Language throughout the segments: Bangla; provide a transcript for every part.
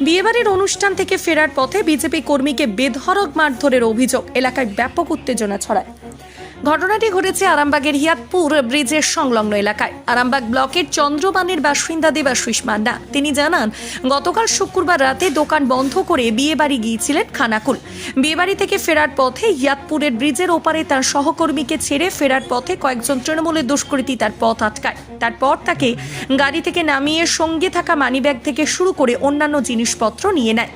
বিয়েবাড়ির অনুষ্ঠান থেকে ফেরার পথে বিজেপি কর্মীকে বেধরক মারধরের অভিযোগ। এলাকায় ব্যাপক উত্তেজনা ছড়ায়। ঘটনাটি ঘটেছে আরামবাগের হিয়াতপুর ব্রিজের সংলগ্ন এলাকায়। আরামবাগ ব্লকের চন্দ্রবানের বাসিন্দা দেবাশিস মান্না। তিনি জানান, গতকাল শুক্রবার রাতে দোকান বন্ধ করে বিয়ে বাড়ি গিয়েছিলেন খানাকুল। বিয়েবাড়ি থেকে ফেরার পথে হিয়াতপুরের ব্রিজের ওপারে তার সহকর্মীকে ছেড়ে ফেরার পথে কয়েকজন তৃণমূলের দুষ্কৃতী তার পথ আটকায়। তারপর তাকে গাড়ি থেকে নামিয়ে সঙ্গে থাকা মানিব্যাগ থেকে শুরু করে অন্যান্য জিনিসপত্র নিয়ে নেয়।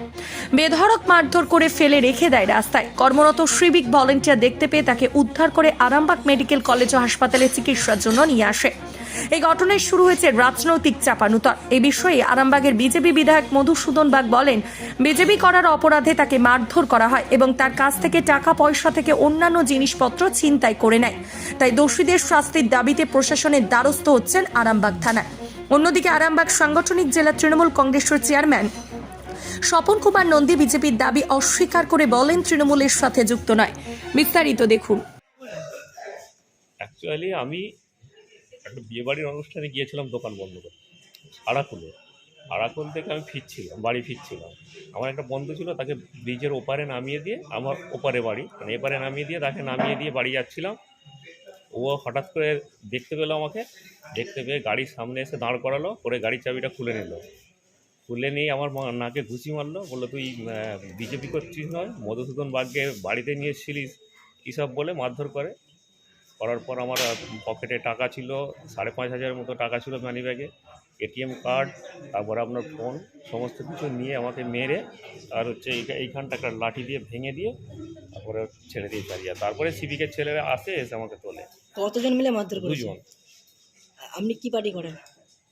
বেধড়ক মারধর করে ফেলে রেখে দেয় রাস্তায়। কর্মরত শ্রীবিক ভলেন্টিয়ার দেখতে পেয়ে তাকে উদ্ধার করে আরামবাগ মেডিকেল কলেজ ও হাসপাতালে চিকিৎসার জন্য নিয়ে আসে। এই ঘটনায় শুরু হয়েছে রাজনৈতিক চাপানুতর এ বিষয়ে আরামবাগের বিজেপি বিধায়ক মধুসূদন বাগ বলেন, বিজেপি করার অপরাধে তাকে মারধর করা হয় এবং তার কাছ থেকে টাকা, পয়সা থেকে অন্যান্য জিনিসপত্র ছিনতাই করে নেয়। তাই দোষীদের শাস্তির দাবিতে প্রশাসনের দ্বারস্থ হচ্ছেন আরামবাগ থানায়। অন্যদিকে আরামবাগ সাংগঠনিক জেলা তৃণমূল কংগ্রেসের চেয়ারম্যান স্বপন কুমার নন্দী বিজেপির দাবি অস্বীকার করে বলেন, তৃণমূলের সাথে যুক্ত নয়। বিস্তারিত দেখুন। অ্যাকচুয়ালি আমি একটা বিয়েবাড়ির অনুষ্ঠানে গিয়েছিলাম দোকান বন্ধ করে আড়াকুলে আড়াকুল থেকে আমি ফিরছিলাম, বাড়ি ফিরছিলাম। আমার একটা বন্ধু ছিল, তাকে ব্রিজের ওপারে নামিয়ে দিয়ে, আমার ওপারে বাড়ি মানে এপারে নামিয়ে দিয়ে তাকে নামিয়ে দিয়ে বাড়ি যাচ্ছিলাম। ও হঠাৎ করে দেখতে পেল আমাকে, দেখতে পেয়ে গাড়ির সামনে এসে দাঁড় করালো, করে গাড়ির চাবিটা খুলে নিল। খুলে নিয়ে আমার নাকে ঘুষি মারলো, বলল, তুই বিজেপি করছিস নয়, মধুসূদন বাগকে বাড়িতে নিয়ে এসেছিলিস, কী সব বলে মারধর করে? করার পর আমার পকেটে টাকা ছিল সাড়ে পাঁচ হাজারের মতো টাকা ছিল মানি ব্যাগে এটিএম কার্ড তারপরে আপনার ফোন সমস্ত কিছু নিয়ে আমাকে মেরে আর হচ্ছে এইখা- এইখানটা একটা লাঠি দিয়ে ভেঙে দিয়ে তারপরে ছেড়ে দিয়ে চালিয়ে তারপরে সিভিকের ছেলেরা আসে এসে আমাকে তোলে। কতজন মিলে মারধর দুজন। আপনি কি পার্টি করেন?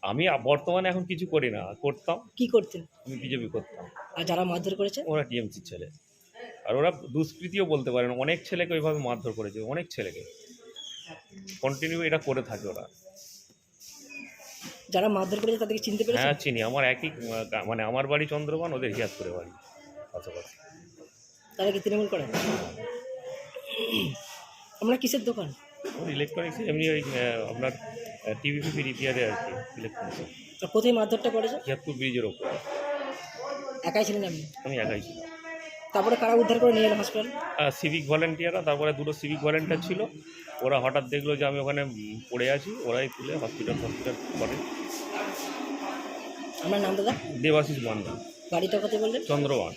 আমি বর্তমানে এখন কিছু করি না করতাম। কি করতেন? আমি বিজেপি করতাম। আর যারা মারধর করেছে? ওরা টিএমসির ছেলে। আর ওরা দুষ্কৃতিও বলতে পারে না অনেক ছেলেকে ওইভাবে মারধর করেছে অনেক ছেলেকে। কন্টিনিউ এটা করে থাকে ওরা। যারা মারধর করেছে তাদেরকে চিনতে পেরেছে হ্যাঁ চিনি। আমার একই মানে আমার বাড়ি চন্দ্রবান ওদের হিয়াতপুরে বাড়ি পাশাপাশি। তারা কি তৃণমূল করেন আমরা কিসের দোকান? ইলেকট্রনিক্স এমনি ওই আপনার টিভি ফিভি রিপেয়ারে আর কি ইলেকট্রনিক্স কোথায় মারধরটা করেছে? হিয়াতপুর ব্রিজের ওপর। একাই ছিলেন আপনি? আমি একাই ছিলাম। তারপরে কারা উদ্ধার করে নিয়ে এলো হসপিটাল সিভিক ভলেন্টিয়াররা তারপরে দুটো সিভিক ভলেন্টিয়ার ছিল। ওরা হঠাৎ দেখল যে আমি ওখানে পড়ে আছি ওরাই তুলে হসপিটাল হসপিটাল করে। আমার নাম দাদা? দেবাশিস মান্ডা গাড়িটা কোথায় বললেন? চন্দ্রবান।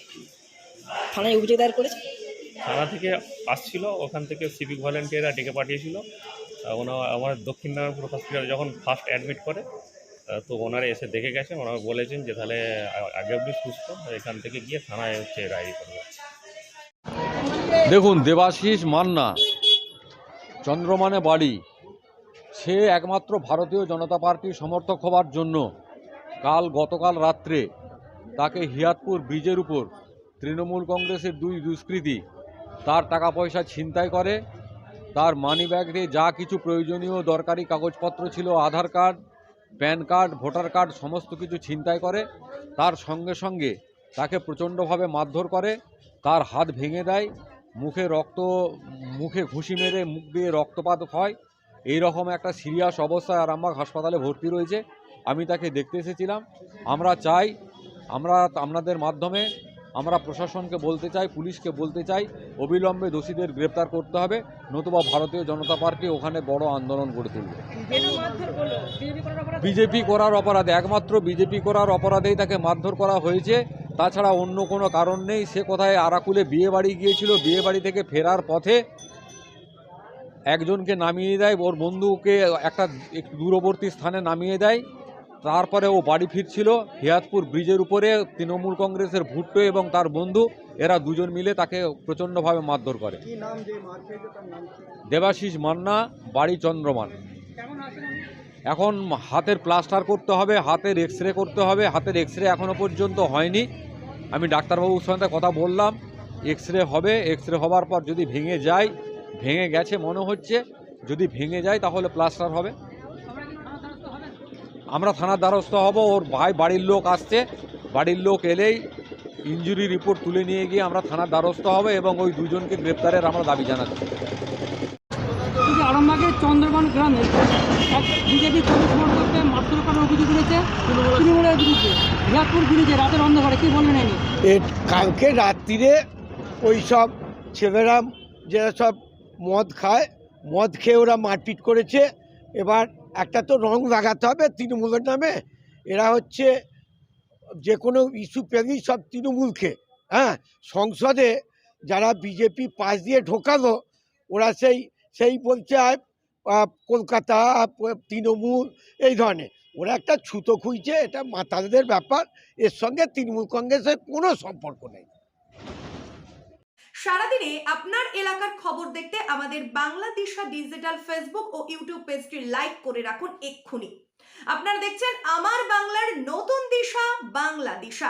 থানায় অভিযোগ দায়ের করেছে? থানা থেকে আসছিল ওখান থেকে সিভিক ভলেন্টিয়াররা ডেকে পাঠিয়েছিল। আহ, ওনা আমার দক্ষিণ নারায়ণপুর হসপিটালে যখন ফার্স্ট অ্যাডমিট করে তো ওনারা এসে দেখে গেছেন ওনারা বলেছেন যে তাহলে আগে আপনি সুস্থ এখান থেকে গিয়ে থানায় হচ্ছে ডায়েরি করবে। দেখুন, দেবাশিস মান্না, চন্দ্রমানে বাড়ি। সে একমাত্র ভারতীয় জনতা পার্টির সমর্থক হবার জন্য কাল গতকাল রাত্রে তাকে হিয়াতপুর ব্রিজের উপর তৃণমূল কংগ্রেসের দুই দুষ্কৃতী তার টাকা পয়সা ছিনতাই করে, তার মানি ব্যাগে যা কিছু প্রয়োজনীয় দরকারি কাগজপত্র ছিল, Aadhaar card, PAN card, voter card, সমস্ত কিছু ছিনতাই করে, তার সঙ্গে সঙ্গে তাকে প্রচণ্ডভাবে মারধর করে, তার হাত ভেঙে দেয় মুখে রক্ত মুখে ঘুষি মেরে মুখ দিয়ে রক্তপাত হয়। এই রকম একটা সিরিয়াস অবস্থায় আরামবাগ হাসপাতালে ভর্তি রয়েছে। আমি তাকে দেখতে এসেছিলাম। আমরা চাই আমরা আপনাদের মাধ্যমে আমরা প্রশাসনকে বলতে চাই পুলিশকে বলতে চাই অবিলম্বে দোষীদের গ্রেপ্তার করতে হবে নতুবা ভারতীয় জনতা পার্টি ওখানে বড় আন্দোলন গড়ে তুলবে। বিজেপি করার অপরাধে একমাত্র বিজেপি করার অপরাধেই তাকে মারধর করা হয়েছে। তাছাড়া অন্য কোনো কারণ নেই। সে কোথায় আরাকুলে বিয়ে বাড়ি গিয়েছিল বিয়ে বাড়ি থেকে ফেরার পথে একজনকে নামিয়ে দেয়। ওর বন্ধুকে একটা একটু দূরবর্তী স্থানে নামিয়ে দেয়। তারপরে ও বাড়ি ফিরছিল হিয়াতপুর ব্রিজের উপরে। তৃণমূল কংগ্রেসের ভুট্টো এবং তার বন্ধু এরা দুজন মিলে তাকে প্রচণ্ডভাবে মারধর করে। দেবাশিস মান্না বাড়ি চন্দ্রমান। এখন হাতের প্লাস্টার করতে হবে হাতের এক্স রে করতে হবে। হাতের এক্স রে এখনও পর্যন্ত হয়নি। আমি ডাক্তারবাবুর সঙ্গে কথা বললাম এক্স রে হবে এক্স রে হবার পর যদি ভেঙে যায়, ভেঙে গেছে মনে হচ্ছে, যদি ভেঙে যায় তাহলে প্লাস্টার হবে। আমরা থানার দ্বারস্থ হব, ওর ভাই বাড়ির লোক আসছে, বাড়ির লোক এলেই ইঞ্জুরি রিপোর্ট তুলে নিয়ে গিয়ে আমরা থানার দ্বারস্থ হব এবং ওই দুজনকে গ্রেপ্তারের আমরা দাবি জানাচ্ছি। চন্দ্রবন গ্রামে এক বিজেপি কর্মী সমর্থককে মারধর করার অভিযোগ উঠেছে তৃণমূলের বিরুদ্ধে। হিয়াপুর ব্রিজে রাতের অন্ধকারে, কি নিয়ে? এ কালকে রাত্রিরে ওই সব ছেলেরা যারা সব মদ খায়, মদ খেয়ে ওরা মারপিট করেছে। এবার একটা তো রং লাগাতে হবে তৃণমূলের নামে। এরা হচ্ছে যে কোনো ইস্যু পেলেই সব তৃণমূলকে। হ্যাঁ সংসদে যারা বিজেপি পাশ দিয়ে ঢোকালো, ওরা সেই সেই বলছে কলকাতা তৃণমূল, এই ধরনের। ওরা একটা ছুতো খুঁজছে, এটা মাতাদের ব্যাপার। এর সঙ্গে তৃণমূল কংগ্রেসের কোনো সম্পর্ক নেই। সারাদিনে আপনার এলাকার খবর দেখতে আমাদের বাংলা দিশা ডিজিটাল ফেসবুক ও ইউটিউব পেজটি লাইক করে রাখুন এক্ষুনি। আপনারা দেখছেন আমার বাংলার নতুন দিশা বাংলা দিশা